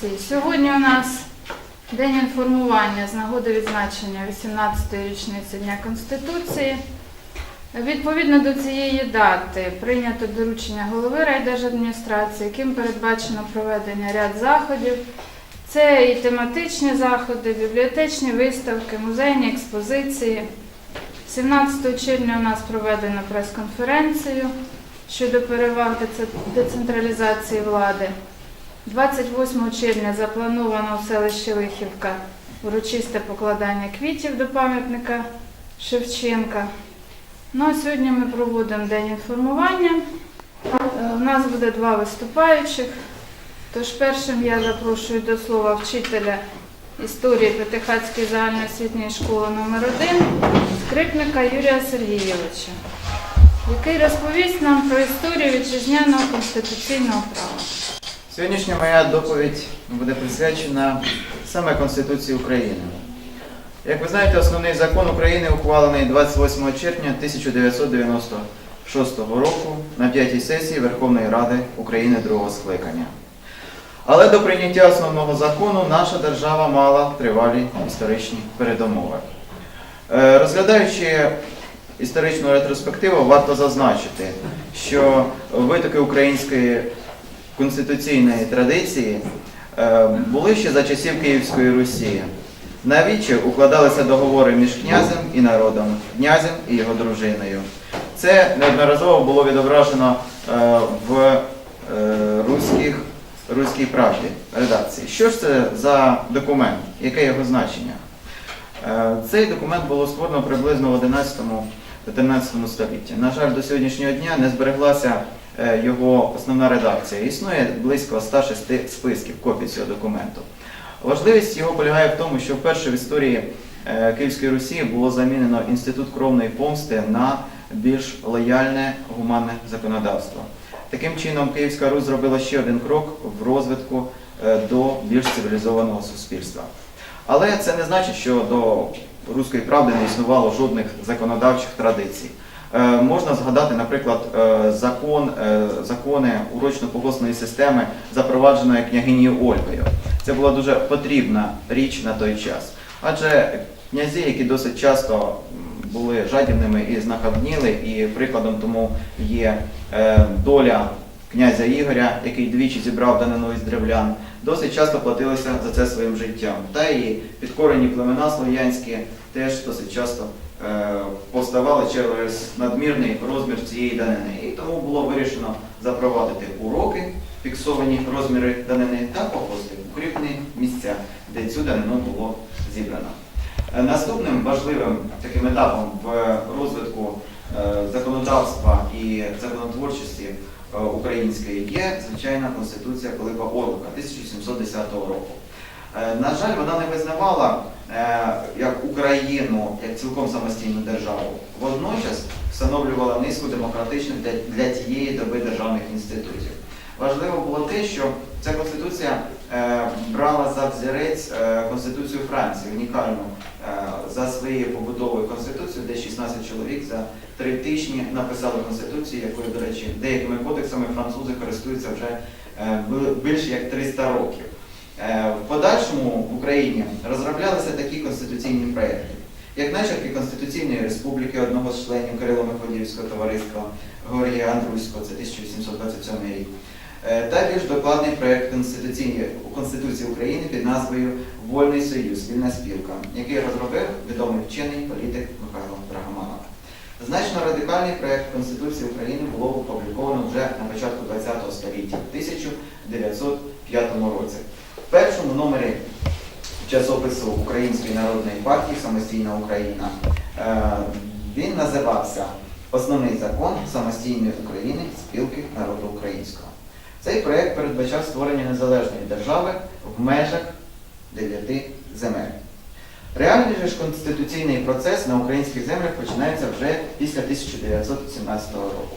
всі. Сьогодні у нас день інформування з нагоди відзначення 18-ї річниці Дня Конституції. Відповідно до цієї дати прийнято доручення голови райдержадміністрації, яким передбачено проведення ряд заходів. Це і тематичні заходи, бібліотечні виставки, музейні експозиції. 17 червня у нас проведено прес-конференцію щодо переваг децентралізації влади. 28 червня заплановано у селищі Лихівка урочисте покладання квітів до пам'ятника Шевченка. Ну а сьогодні ми проводимо день інформування. Е, У нас буде два виступаючих. Тож першим я запрошую до слова вчителя історії П'ятихатської загальноосвітньої школи номер 1 скрипника Юрія Сергійовича, який розповість нам про історію вітчизняного конституційного права. Сьогоднішня моя доповідь буде присвячена саме Конституції України. Як ви знаєте, основний закон України ухвалений 28 червня 1996 року на п'ятій сесії Верховної Ради України другого скликання. Але до прийняття основного закону наша держава мала тривалі історичні передумови. Е, Розглядаючи історичну ретроспективу, варто зазначити, що витоки української конституційної традиції е, були ще за часів Київської Русі. Навіче укладалися договори між князем і народом, князем і його дружиною. Це неодноразово було відображено е, в е, руській правді редакції. Що ж це за документ? Яке його значення? Цей документ було створено приблизно в 11-13 столітті. На жаль, до сьогоднішнього дня не збереглася його основна редакція. Існує близько 106 списків копій цього документу. Важливість його полягає в тому, що вперше в історії е, Київської Русі було замінено інститут кровної помсти на більш лояльне гуманне законодавство. Таким чином, Київська Русь зробила ще один крок в розвитку е, до більш цивілізованого суспільства. Але це не значить, що до руської правди не існувало жодних законодавчих традицій. Е, можна згадати, наприклад, е, закон, е, закони урочно-погосної системи, запровадженої княгинею Ольгою. Це була дуже потрібна річ на той час. Адже князі, які досить часто були жадібними і знахабніли, і прикладом тому є доля князя Ігоря, який двічі зібрав данину із древлян, досить часто платилися за це своїм життям. Та і підкорені племена слов'янські теж досить часто е, повставали через надмірний розмір цієї данини. І тому було вирішено запровадити уроки, фіксовані розміри данини, та погости, укріпні місця, де цю данину було зібрано. Е, Наступним важливим таким етапом в розвитку е, законодавства і законотворчості української є звичайна Конституція Пилипа Орлика 1710 року. На жаль, вона не визнавала як Україну як цілком самостійну державу. Водночас встановлювала низку демократичних для, для тієї доби державних інститутів. Важливо було те, що ця конституція е, брала за взірець е, Конституцію Франції, унікальну е, за своєю побудовою конституцію, де 16 чоловік за три тижні написали конституцію, якою, до речі, деякими кодексами французи користуються вже е, більше як 300 років. Е, В подальшому в Україні розроблялися такі конституційні проекти, як начерки Конституційної республіки одного з членів Кирило-Мефодіївського товариства Георгія Андруського, це 1827 рік, е, та більш докладний проект Конституційної Конституції України під назвою Вольний Союз, вільна спілка, який розробив відомий вчений політик Михайло Драгоманов. Значно радикальний проект Конституції України було опубліковано вже на початку ХХ століття, в 1905 році. В першому номері часопису Української народної партії Самостійна Україна е, він називався Основний закон самостійної України спілки народу українського. Цей проект передбачав створення незалежної держави в межах дев'яти земель. Реальний же ж конституційний процес на українських землях починається вже після 1917 року.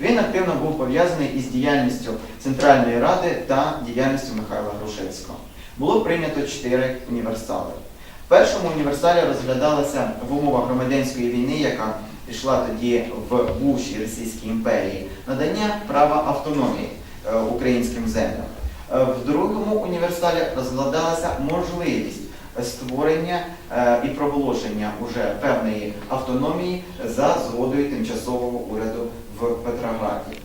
Він активно був пов'язаний із діяльністю Центральної Ради та діяльністю Михайла Грушевського. Було прийнято чотири універсали. В першому універсалі розглядалося в умовах громадянської війни, яка пішла тоді в бувшій Російській імперії, надання права автономії е, українським землям. Е, В другому універсалі розглядалася можливість створення е, і проголошення уже певної автономії за згодою тимчасового уряду в Петрограді.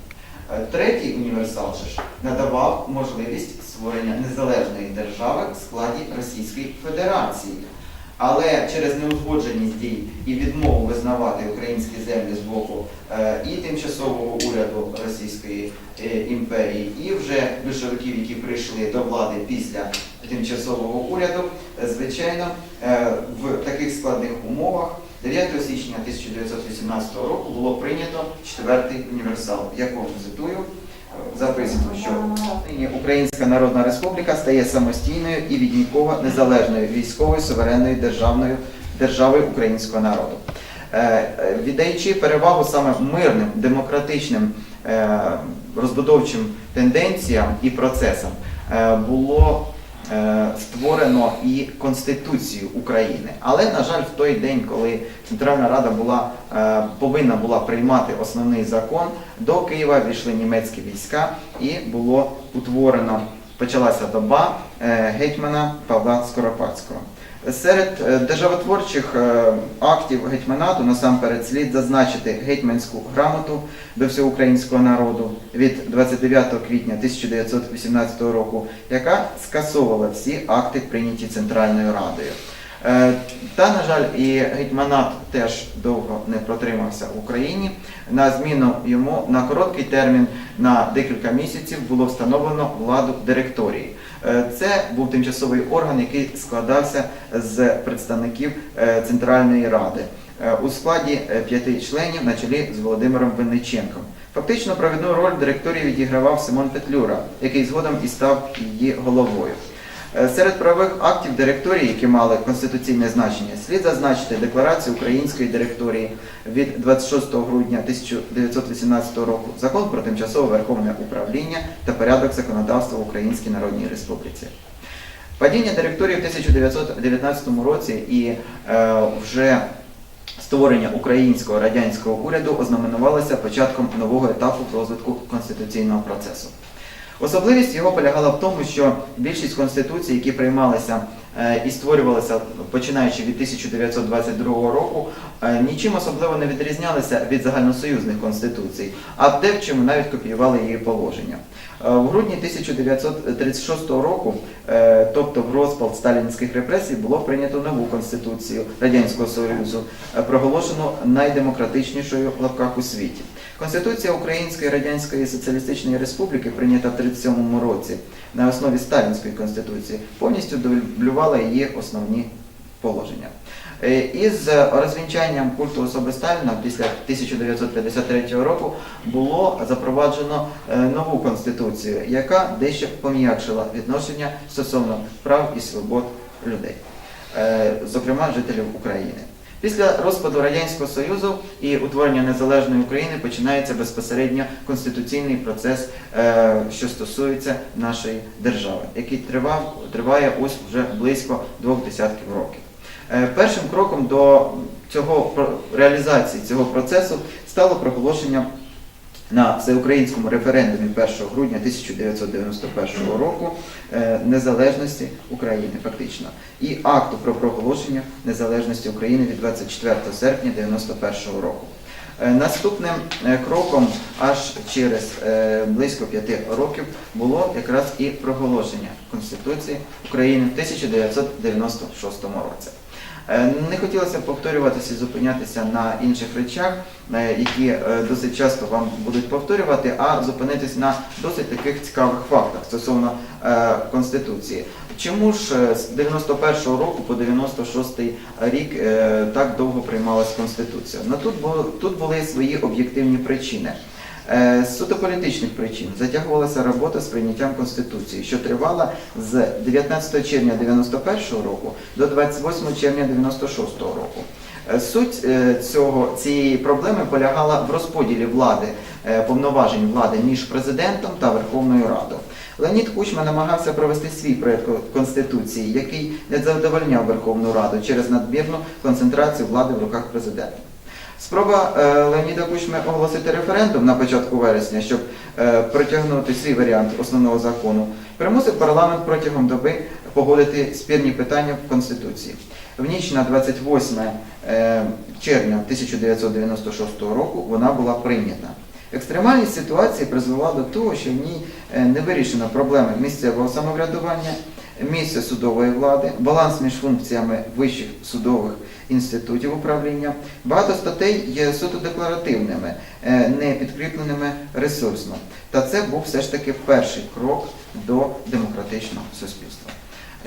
Третій універсал же ж надавав можливість створення незалежної держави в складі Російської Федерації. Але через неузгодженість дій і відмову визнавати українські землі з боку е, і тимчасового уряду Російської е, імперії, і вже більшовиків, які прийшли до влади після тимчасового уряду, звичайно, е, в таких складних умовах 9 січня 1918 року було прийнято четвертий універсал, в якому цитую. Записано, що Українська Народна Республіка стає самостійною і відніково незалежною військовою суверенною державною державою українського народу. Е, е, Віддаючи перевагу саме мирним, демократичним, е, розбудовчим тенденціям і процесам, було створено і Конституцію України. Але, на жаль, в той день, коли Центральна Рада була, е, повинна була приймати основний закон, до Києва війшли німецькі війська і було утворено, почалася доба е, гетьмана Павла Скоропадського. Серед е, державотворчих е, актів гетьманату насамперед слід зазначити гетьманську грамоту до всього українського народу від 29 квітня 1918 року, яка скасовувала всі акти, прийняті Центральною Радою. Е, Та, на жаль, і гетьманат теж довго не протримався в Україні. На зміну йому на короткий термін на декілька місяців було встановлено владу директорії. Е, Це був тимчасовий орган, який складався з представників е, Центральної Ради е, у складі п'яти членів на чолі з Володимиром Винниченком. Фактично провідну роль в директорії відігравав Симон Петлюра, який згодом і став її головою. Е, Серед правових актів директорії, які мали конституційне значення, слід зазначити декларацію української директорії від 26 грудня 1918 року, закон про тимчасове верховне управління та порядок законодавства в Українській Народній Республіці. Падіння директорії в 1919 році і е, вже створення українського радянського уряду ознаменувалося початком нового етапу розвитку конституційного процесу. Особливість його полягала в тому, що більшість конституцій, які приймалися е, і створювалися починаючи від 1922 року, е, нічим особливо не відрізнялися від загальносоюзних конституцій, а в дечому навіть копіювали її положення. Е, В грудні 1936 року, тобто в розпал сталінських репресій, було прийнято нову конституцію Радянського Союзу, проголошену найдемократичнішою в лапках у світі. Конституція Української Радянської Соціалістичної Республіки, прийнята в 1937 році на основі Сталінської конституції, повністю дублювала її основні положення. Е, Із розвінчанням культу особи Сталіна після 1953 року було запроваджено е, нову конституцію, яка дещо пом'якшила відношення стосовно прав і свобод людей, е, зокрема жителів України. Після розпаду Радянського Союзу і утворення незалежної України починається безпосередньо конституційний процес, е, що стосується нашої держави, який тривав, триває ось вже близько двох десятків років. Е, Першим кроком до цього реалізації цього процесу стало проголошення на всеукраїнському референдумі 1 грудня 1991 року е, незалежності України, фактично, і акту про проголошення незалежності України від 24 серпня 1991 року. Е, Наступним е, кроком аж через близько п'яти років було якраз і проголошення Конституції України в 1996 році. Е, Не хотілося повторюватися зупинятися на інших речах, е, які е, досить часто вам будуть повторювати, а зупинитись на досить таких цікавих фактах стосовно Конституції. Чому ж з 91-го року по 96-й рік так довго приймалась Конституція? Ну тут були свої об'єктивні причини. Е, З суто політичних причин затягувалася робота з прийняттям Конституції, що тривала з 19 червня 91 року до 28 червня 96 року. Е, Суть е, цього цієї проблеми полягала в розподілі влади е, повноважень влади між президентом та Верховною Радою. Леонід Кучма намагався провести свій проєкт Конституції, який не задовольняв Верховну Раду через надмірну концентрацію влади в руках президента. Спроба е, Леоніда Кучми оголосити референдум на початку вересня, щоб е, протягнути свій варіант основного закону, примусив парламент протягом доби погодити спірні питання в Конституції. В ніч на 28 е, червня 1996 року вона була прийнята. Екстремальність ситуації призвела до того, що в ній не вирішено проблеми місцевого самоврядування, місця судової влади, баланс між функціями вищих судових інститутів управління. Багато статей є суто декларативними, е, не підкріпленими ресурсно. Та це був все ж таки перший крок до демократичного суспільства.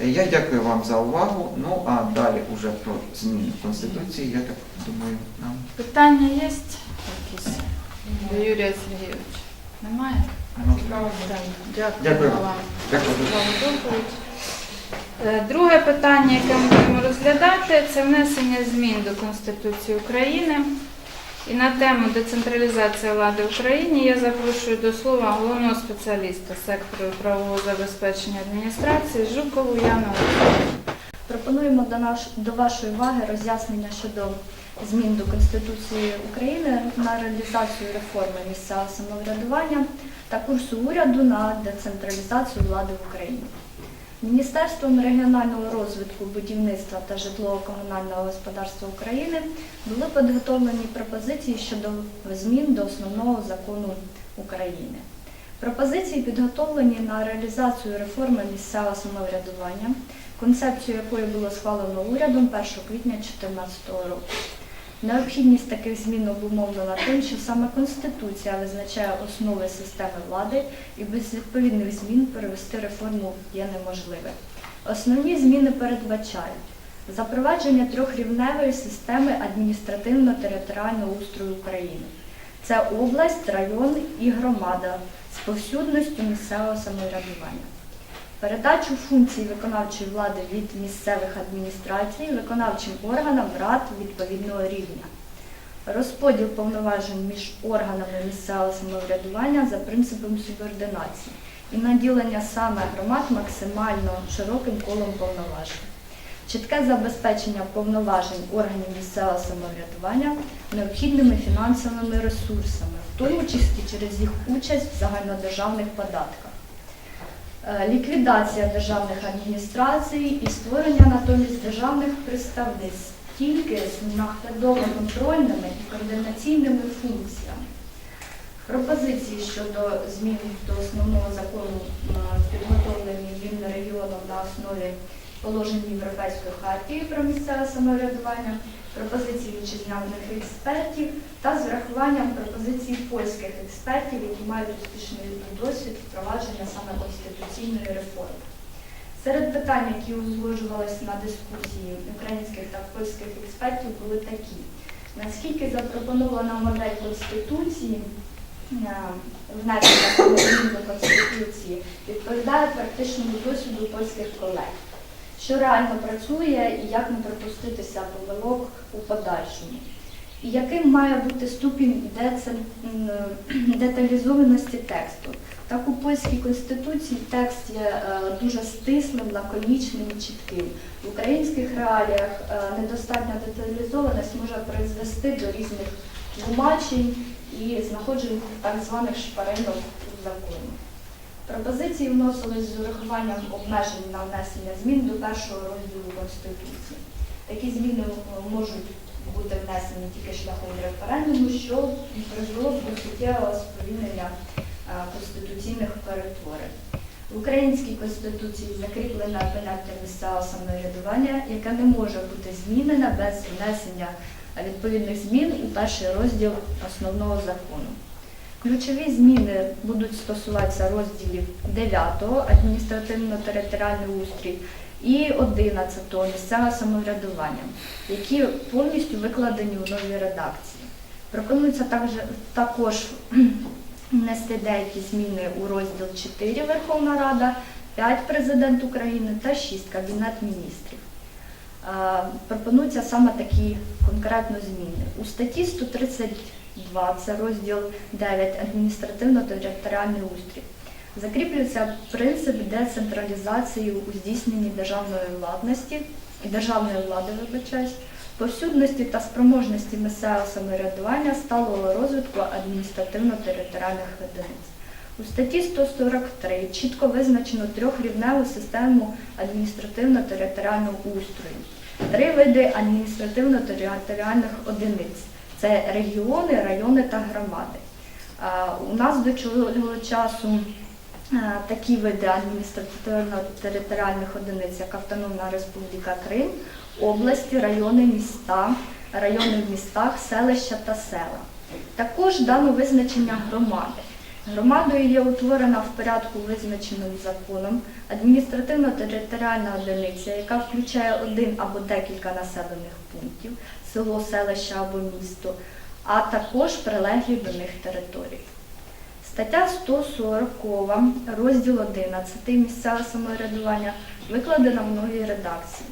Е, Я дякую вам за увагу. Ну а далі уже про зміни Конституції, я так думаю, нам Питання є якісь до Юрія Сергійовича? Немає? Так, Дякую Дякую. вам. Дякую. Е, Друге питання, яке ми будемо розглядати, це внесення змін до Конституції України. І на тему децентралізація влади в Україні я запрошую до слова головного спеціаліста сектору правового забезпечення адміністрації Жукову Яну Пропонуємо до, наш, до вашої уваги роз'яснення щодо змін до Конституції України на реалізацію реформи місцевого самоврядування та курсу уряду на децентралізацію влади в Україні. Міністерством регіонального розвитку, будівництва та житлово-комунального господарства України були підготовлені пропозиції щодо змін до основного закону України. Пропозиції підготовлені на реалізацію реформи місцевого самоврядування, концепцію якої було схвалено урядом 1 квітня 2014 року. Необхідність таких змін обумовлена тим, що саме Конституція визначає основи системи влади і без відповідних змін перевести реформу є неможливе. Основні зміни передбачають запровадження трьохрівневої системи адміністративно-територіального устрою України. Це область, район і громада з повсюдністю місцевого самоврядування. Передачу функцій виконавчої влади від місцевих адміністрацій виконавчим органам рад відповідного рівня. Розподіл повноважень між органами місцевого самоврядування за принципом субординації і наділення саме громад максимально широким колом повноважень. Чітке забезпечення повноважень органів місцевого самоврядування необхідними фінансовими ресурсами, в тому числі через їх участь в загальнодержавних податках. Е, Ліквідація державних адміністрацій і створення натомість державних представництв тільки з наглядово-контрольними і координаційними функціями. Пропозиції щодо змін до основного закону е, підготовлені Мінрегіоном на основі положень Європейської хартії про місцеве самоврядування, пропозиції вітчизняних експертів та з врахуванням пропозицій польських експертів, які мають успішний досвід впровадження саме конституційної реформи. Серед питань, які узгоджувалися на дискусії українських та польських експертів, були такі: наскільки запропонована модель конституції е, внесення до конституції відповідає практичному досвіду польських колег, що реально працює і як не припуститися помилок у подальшому. І яким має бути ступінь деталізованості тексту. Так у польській конституції текст є е, дуже стислим, лаконічним і чітким. В українських реаліях е, недостатня деталізованість може призвести до різних тлумачень і знаходжень так званих шпаринок у законі. Пропозиції вносились з урахуванням обмежень на внесення змін до першого розділу Конституції. Такі зміни е, можуть бути внесені тільки шляхом референдуму, що призвело до суттєвого сповільнення е, конституційних перетворень. В українській конституції закріплене поняття місцевого самоврядування, яке не може бути змінене без внесення відповідних змін у перший розділ основного закону. Ключові зміни будуть стосуватися розділів 9 адміністративно-територіальний устрій і 11 місцеве самоврядування, які повністю викладені у новій редакції. Пропонується також, внести деякі зміни у розділ 4 Верховна Рада, 5 Президент України та 6 Кабінет міністрів. Пропонуються саме такі конкретно зміни. У статті 132, це розділ 9 адміністративно-територіальний устрій. Закріплюється принцип децентралізації у здійсненні державної владності і державної влади, вибачаюсь, повсюдності та спроможності місцевого самоврядування сталого розвитку адміністративно-територіальних одиниць. У статті 143 чітко визначено трьохрівневу систему адміністративно-територіального устрою, три види адміністративно-територіальних одиниць це регіони, райони та громади. У нас до цього часу такі види адміністративно-територіальних одиниць, як Автономна Республіка Крим, області, райони, міста, райони в містах, селища та села. Також дано визначення громади. Громадою є утворена в порядку, визначеному законом, адміністративно-територіальна одиниця, яка включає один або декілька населених пунктів, село, селище або місто, а також прилеглі до них території. Стаття 140, розділ 11 місцеве самоврядування викладена в новій редакції.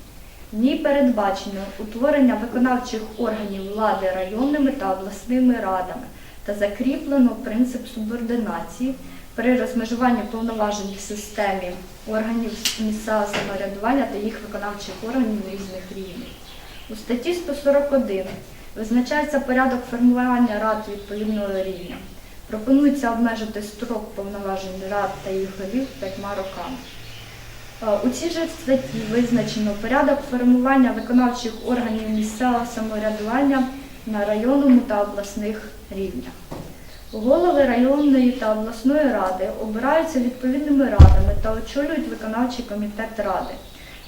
В ній передбачено утворення виконавчих органів влади районними та обласними радами та закріплено принцип субординації при розмежуванні повноважень в системі органів місцевого самоврядування та їх виконавчих органів різних рівнів. У статті 141 визначається порядок формування рад відповідного рівня. Пропонується обмежити строк повноважень рад та їх голів п'ятьма роками. Е, У цій же статті визначено порядок формування виконавчих органів місцевого самоврядування на районному та обласних рівнях. Голови районної та обласної ради обираються відповідними радами та очолюють виконавчий комітет ради.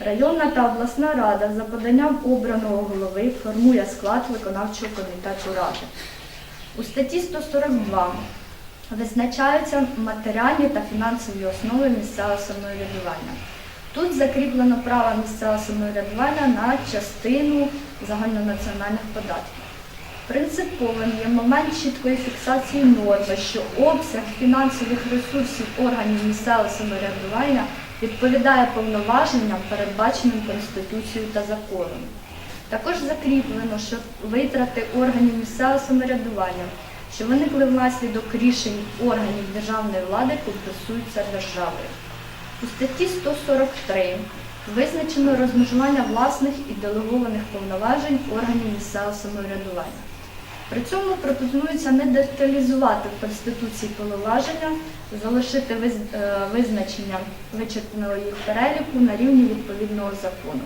Районна та обласна рада за поданням обраного голови формує склад виконавчого комітету ради. У статті 142 визначаються матеріальні та фінансові основи місцевого самоврядування. Тут закріплено право місцевого самоврядування на частину загальнонаціональних податків. Принциповим є момент чіткої фіксації норми, що обсяг фінансових ресурсів органів місцевого самоврядування відповідає повноваженням, передбаченим Конституцією та законом. Також закріплено, що витрати органів місцевого самоврядування, що виникли внаслідок рішень органів державної влади, компенсуються державою. У статті 143 визначено розмежування власних і делегованих повноважень органів місцевого самоврядування. При цьому пропонується не деталізувати в Конституції повноваження, залишити е, визначення вичерпного їх переліку на рівні відповідного закону.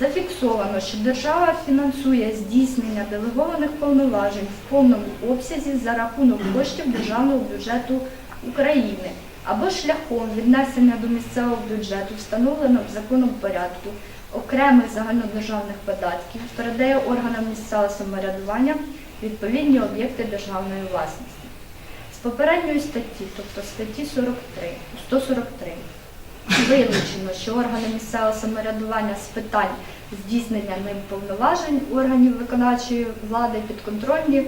Зафіксовано, що держава фінансує здійснення делегованих повноважень в повному обсязі за рахунок коштів державного бюджету України або шляхом віднесення до місцевого бюджету, встановленого в законному порядку окремих загальнодержавних податків, передає органам місцевого самоврядування відповідні об'єкти державної власності. З попередньої статті, тобто статті 43, 143, вилучено, що органи місцевого самоврядування з питань здійснення ним повноважень органів виконавчої влади підконтрольні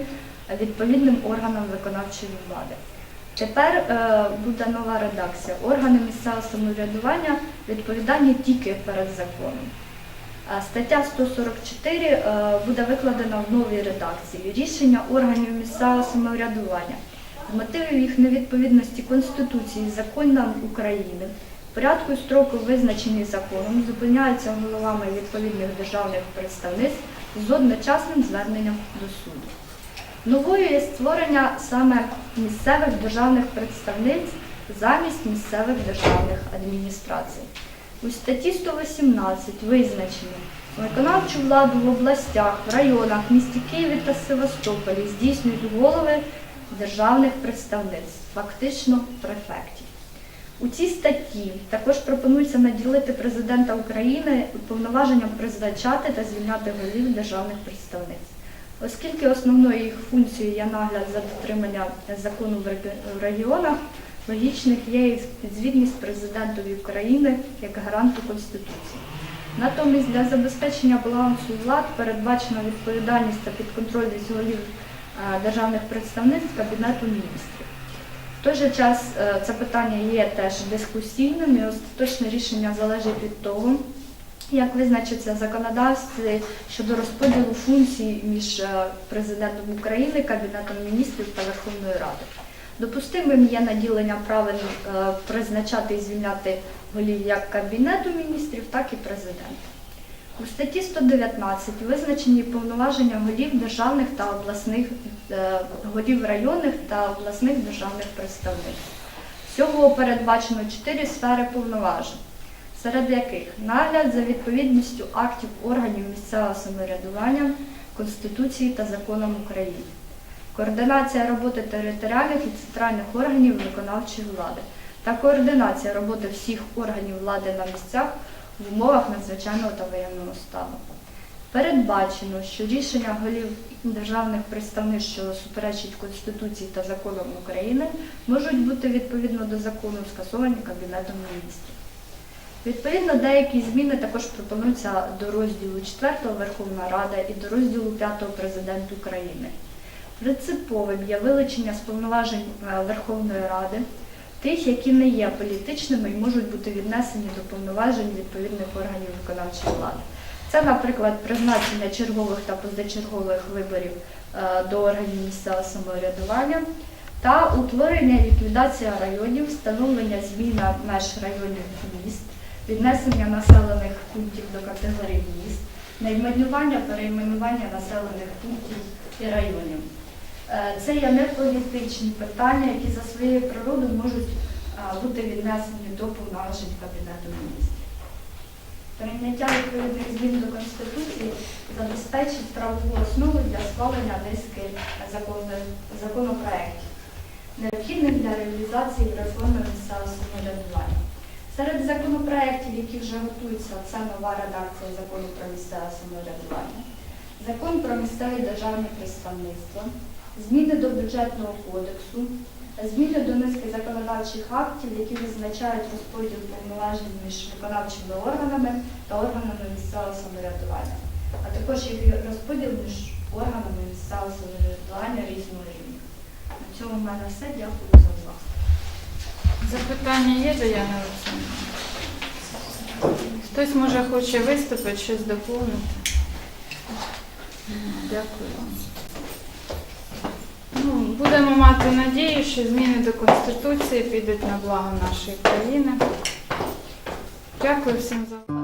відповідним органам виконавчої влади. Тепер е, буде нова редакція. Органи місцевого самоврядування відповідальні тільки перед законом. А Стаття 144 е, буде викладена в новій редакції. Рішення органів місцевого самоврядування з мотивів їх невідповідності Конституції законам України в порядку строку визначені законом зупиняються головами відповідних державних представництв з одночасним зверненням до суду. Новою є створення саме місцевих державних представництв замість місцевих державних адміністрацій. У статті 118 визначено виконавчу владу в областях, в районах, місті Києві та Севастополі здійснюють голови державних представництв, фактично префектів. У цій статті також пропонується наділити президента України повноваженням призначати та звільняти голів державних представництв. Оскільки основною їх функцією є нагляд за дотримання закону в регіонах, логічних є і підзвітність президентові України як гаранту Конституції. Натомість для забезпечення балансу влад передбачена відповідальність та підконтрольність голів е, державних представництв Кабінету міністрів. В той же час е, це питання є теж дискусійним і остаточне рішення залежить від того, як визначиться законодавстві щодо розподілу функцій між е, президентом України, Кабінетом міністрів та Верховною Радою. Допустимим є наділення правом е, призначати і звільняти голів як Кабінету міністрів, так і президента. У статті 119 визначені повноваження голів державних та обласних е, голів районних та обласних державних представництв. Всього передбачено чотири сфери повноважень, серед яких нагляд за відповідністю актів органів місцевого самоврядування Конституції та законам України, координація роботи територіальних і центральних органів виконавчої влади та координація роботи всіх органів влади на місцях в умовах надзвичайного та воєнного стану. Передбачено, що рішення голів державних представництв, що суперечать Конституції та законам України, можуть бути відповідно до закону скасовані Кабінетом міністрів. Відповідно, деякі зміни також пропонуються до розділу 4 Верховна Рада і до розділу 5 Президент України. Принциповим є вилучення з повноважень е, Верховної Ради тих, які не є політичними і можуть бути віднесені до повноважень відповідних органів виконавчої влади. Це, наприклад, призначення чергових та позачергових виборів е, до органів місцевого самоврядування та утворення і ліквідація районів, встановлення зміна меж районів міст, віднесення населених пунктів до категорії міст, найменування, перейменування населених пунктів і районів. Е, Це є не політичні питання, які за своєю природою можуть е, бути віднесені до повноважень Кабінету міністрів. Прийняття відповідних змін до Конституції забезпечить правову основу для схвалення низки законопроєктів, необхідних для реалізації реформи місцевого самоврядування. Серед законопроєктів, які вже готуються, це нова редакція закону про місцеве самоврядування, закон про місцеве державне представництво, зміни до бюджетного кодексу, зміни до низки законодавчих актів, які визначають розподіл повноважень між виконавчими органами та органами місцевого самоврядування, а також їх розподіл між органами місцевого самоврядування різного рівня. На цьому в мене все. Дякую за увагу. Запитання є до Яни Олександрівни? Хтось може хоче виступити, щось доповнити? Дякую вам. Будемо мати надію, що зміни до Конституції підуть на благо нашої країни. Дякую всім за увагу.